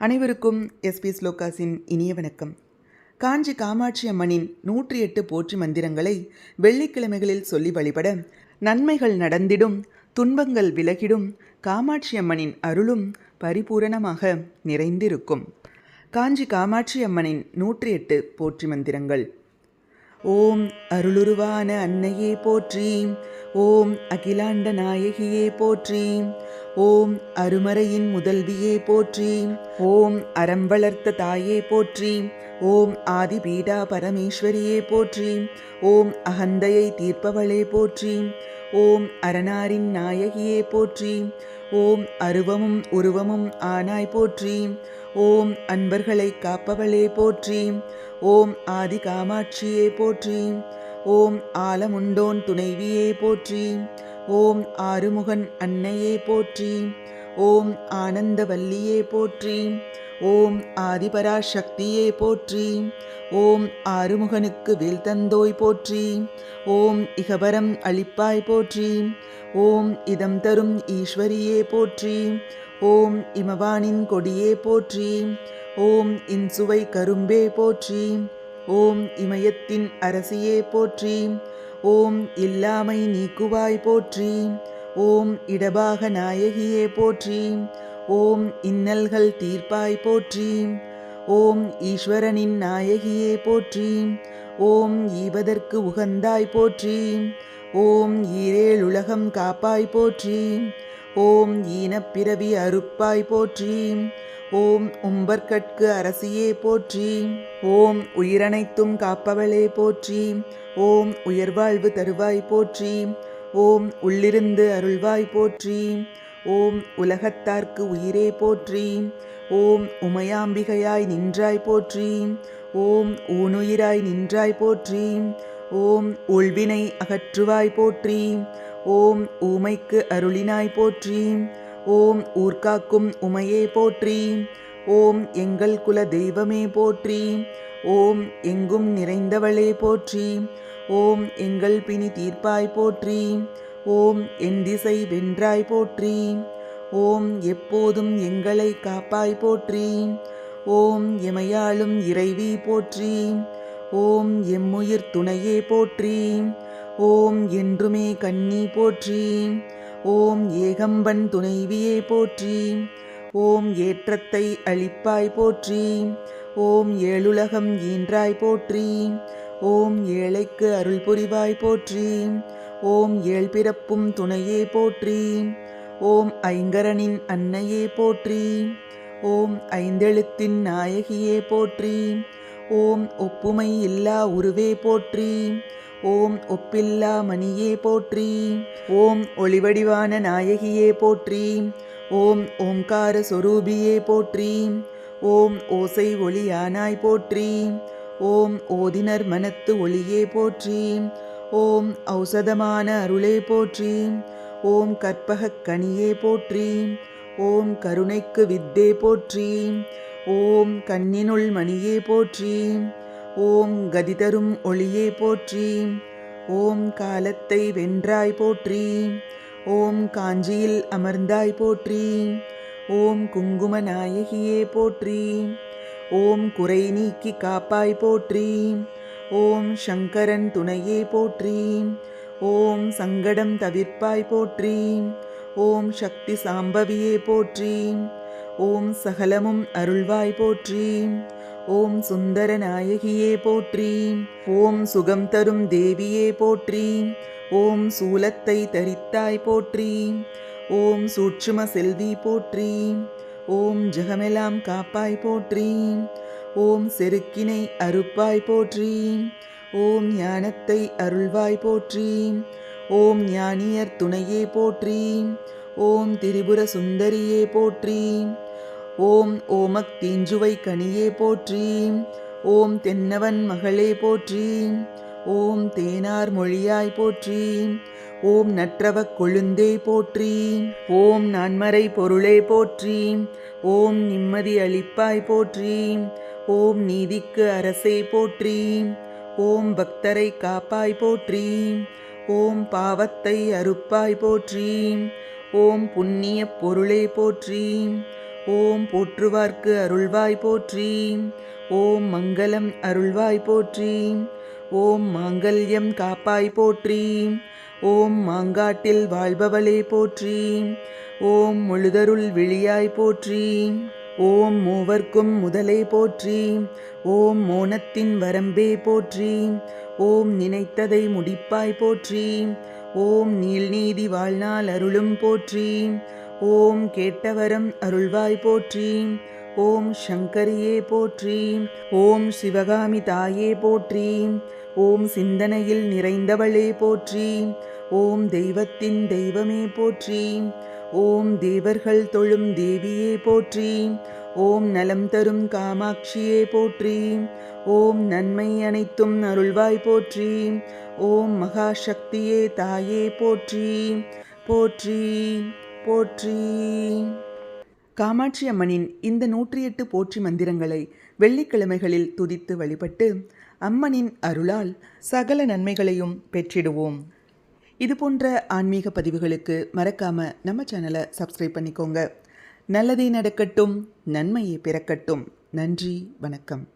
அனைவருக்கும் எஸ்பி ஸ்லோகாஸின் இனிய வணக்கம். காஞ்சி காமாட்சி அம்மனின் நூற்றி எட்டு போற்றி மந்திரங்களை வெள்ளிக்கிழமைகளில் சொல்லி வழிபட நன்மைகள் நடந்திடும் துன்பங்கள் விலகிடும் காமாட்சி அம்மனின் அருளும் பரிபூரணமாக நிறைந்திருக்கும். காஞ்சி காமாட்சி அம்மனின் நூற்றி எட்டு போற்றி மந்திரங்கள். ஓம் அருளுருவான அன்னையே போற்றி. ஓம் அகிலாண்ட நாயகியே போற்றி. ஓம் அருமறையின் முதல்வியே போற்றி. ஓம் அறம் வளர்த்த தாயே போற்றி. ஓம் ஆதிபீடா பரமேஸ்வரியே போற்றி. ஓம் அகந்தையை தீர்ப்பவளே போற்றி. ஓம் அரணாரின் நாயகியே போற்றி. ஓம் அருவமும் உருவமும் ஆனாய் போற்றி. ஓம் அன்பர்களை காப்பவளே போற்றி. ஓம் ஆதி காமாட்சியே போற்றி. ஓம் ஆலமுண்டோன் துணைவியே போற்றி. ஓம் ஆறுமுகன் அன்னையே போற்றி. ஓம் ஆனந்தவல்லியே போற்றி. ஓம் ஆதிபராசக்தியே போற்றி. ஓம் ஆறுமுகனுக்கு வேல் தந்தோய் போற்றி. ஓம் இகபரம் அளிப்பாய் போற்றி. ஓம் இதம் தரும் ஈஸ்வரியே போற்றி. ஓம் இமவானின் கொடியே போற்றி. ஓம் இன்சுவை கரும்பே போற்றி. ஓம் இமயத்தின் அரசியே போற்றி. ஓம் இல்லாமை நீக்குவாய் போற்றி. ஓம் இடபாக நாயகியே போற்றி. ஓம் இன்னல்கள் தீர்ப்பாய் போற்றி. ஓம் ஈஸ்வரனின் நாயகியே போற்றி. ஓம் ஈவதற்கு உகந்தாய் போற்றி. ஓம் ஈரேழுலகம் காப்பாய் போற்றி. ஓம் ஈனப்பிறவி அறுப்பாய் போற்றி. ஓம் உம்பர்கட்கு அரசியே போற்றி. ஓம் உயிரனைத்தும் காப்பவளே போற்றி. ஓம் உயர்வாழ்வு தருவாய் போற்றி. ஓம் உள்ளிருந்து அருள்வாய் போற்றி. ஓம் உலகத்தார்க்கு உயிரே போற்றி. ஓம் உமையாம்பிகையாய் நின்றாய் போற்றி. ஓம் ஊனுயிராய் நின்றாய் போற்றி. ஓம் உள்வினை அகற்றுவாய் போற்றி. ஓம் ஊமைக்கு அருளினாய் போற்றி. ஓம் ஊர்காக்கும் உமையே போற்றி. ஓம் எங்கள் குல தெய்வமே போற்றி. ஓம் எங்கும் நிறைந்தவளே போற்றி. ஓம் எங்கள் பிணி தீர்ப்பாய் போற்றி. ஓம் என் திசை வென்றாய் போற்றி. ஓம் எப்போதும் எங்களை காப்பாய் போற்றி. ஓம் எமையாளும் இறைவி போற்றி. ஓம் எம்முயிர் துணையே போற்றி. ஓம் என்றுமே கண்ணி போற்றி. ஓம் ஏகம்பன் துணைவியே போற்றி. ஓம் ஏற்றத்தை அளிப்பாய் போற்றி. ஓம் ஏழுலகம் ஈன்றாய் போற்றி. ஓம் ஏழைக்கு அருள் புரிவாய் போற்றி. ஓம் ஏழ் பிறப்பும் துணையே போற்றி. ஓம் ஐங்கரனின் அன்னையே போற்றி. ஓம் ஐந்தெழுத்தின் நாயகியே போற்றி. ஓம் ஒப்புமை இல்லா உருவே போற்றி. ஓம் ஒப்பில்லா மணியே போற்றி. ஓம் ஒளிவடிவான நாயகியே போற்றி. ஓம் ஓம்கார சொரூபியே போற்றி. ஓம் ஓசை ஒளியானாய் போற்றி. ஓம் ஓதினர் மனத்து ஒளியே போற்றி. ஓம் ஔசதமான அருளே போற்றி. ஓம் கற்பகக் கனியே போற்றி. ஓம் கருணைக்கு வித்தே போற்றி. ஓம் கண்ணினுள் மணியே போற்றி. ஓம் கதி தரும் ஒளியே போற்றி. ஓம் காலத்தை வென்றாய் போற்றி. ஓம் காஞ்சியில் அமர்ந்தாய் போற்றி. ஓம் குங்கும நாயகியே போற்றி. ஓம் குறை நீக்கி காப்பாய் போற்றி. ஓம் சங்கரன் துணையே போற்றி. ஓம் சங்கடம் தவிர்ப்பாய் போற்றி. ஓம் சக்தி சாம்பவியே போற்றி. ஓம் சகலமும் அருள்வாய் போற்றி. ஓம் சுந்தர நாயகியே போற்றி. ஓம் சுகம் தரும் தேவியே போற்றி. ஓம் சூலத்தை தரித்தாய் போற்றி. ஓம் சூட்சும செல்வி போற்றி. ஓம் ஜெகமெல்லாம் காப்பாய் போற்றி. ஓம் செருக்கினை அறுப்பாய் போற்றி. ஓம் ஞானத்தை அருள்வாய் போற்றி. ஓம் ஞானியர் துணையே போற்றி. ஓம் திரிபுர சுந்தரியே போற்றி. ஓம் ஓமக் தீஞ்சுவை கனியே போற்றி. ஓம் தென்னவன் மகளே போற்றி. ஓம் தேனார் மொழியாய் போற்றி. ஓம் நற்றவக் கொழுந்தே போற்றி. ஓம் நான்மறை பொருளே போற்றி. ஓம் நிம்மதி அளிப்பாய் போற்றி. ஓம் நீதிக்கு அரசே போற்றி. ஓம் பக்தரை காப்பாய் போற்றி. ஓம் பாவத்தை அறுப்பாய் போற்றி. ஓம் புண்ணிய பொருளே போற்றி. ஓம் போற்றுவார்க்கு அருள்வாய் போற்றி. ஓம் மங்களம் அருள்வாய் போற்றி. ஓம் மாங்கல்யம் காப்பாய் போற்றி. ஓம் மாங்காட்டில் வாழ்பவளே போற்றி. ஓம் முழுதருள் விழியாய் போற்றி. ஓம் மூவர்க்கும் முதலே போற்றி. ஓம் மோனத்தின் வரம்பே போற்றி. ஓம் நினைத்ததை முடிப்பாய் போற்றி. ஓம் நீள்நீதி வாழ்நாள் அருளும் போற்றி. ஓம் கேட்டவரம் அருள்வாய் போற்றி. ஓம் சங்கரியே போற்றி. ஓம் சிவகாமி தாயே போற்றி. ஓம் சிந்தனையில் நிறைந்தவளே போற்றி. ஓம் தெய்வத்தின் தெய்வமே போற்றி. ஓம் தேவர்கள் தொழும் தேவியே போற்றி. ஓம் நலம் தரும் காமாட்சியே போற்றி. ஓம் நன்மை அனைத்தும் அருள்வாய் போற்றி. ஓம் மகாசக்தியே தாயே போற்றி. போற்றி. போற்றி. காமாட்சி அம்மனின் இந்த நூற்றி எட்டு போற்றி மந்திரங்களை வெள்ளிக்கிழமைகளில் துதித்து வழிபட்டு அம்மனின் அருளால் சகல நன்மைகளையும் பெற்றிடுவோம். இது போன்ற ஆன்மீக பதிவுகளுக்கு மறக்காம நம்ம சேனலை சப்ஸ்கிரைப் பண்ணிக்கோங்க. நல்லதே நடக்கட்டும் நன்மையே பிறக்கட்டும். நன்றி வணக்கம்.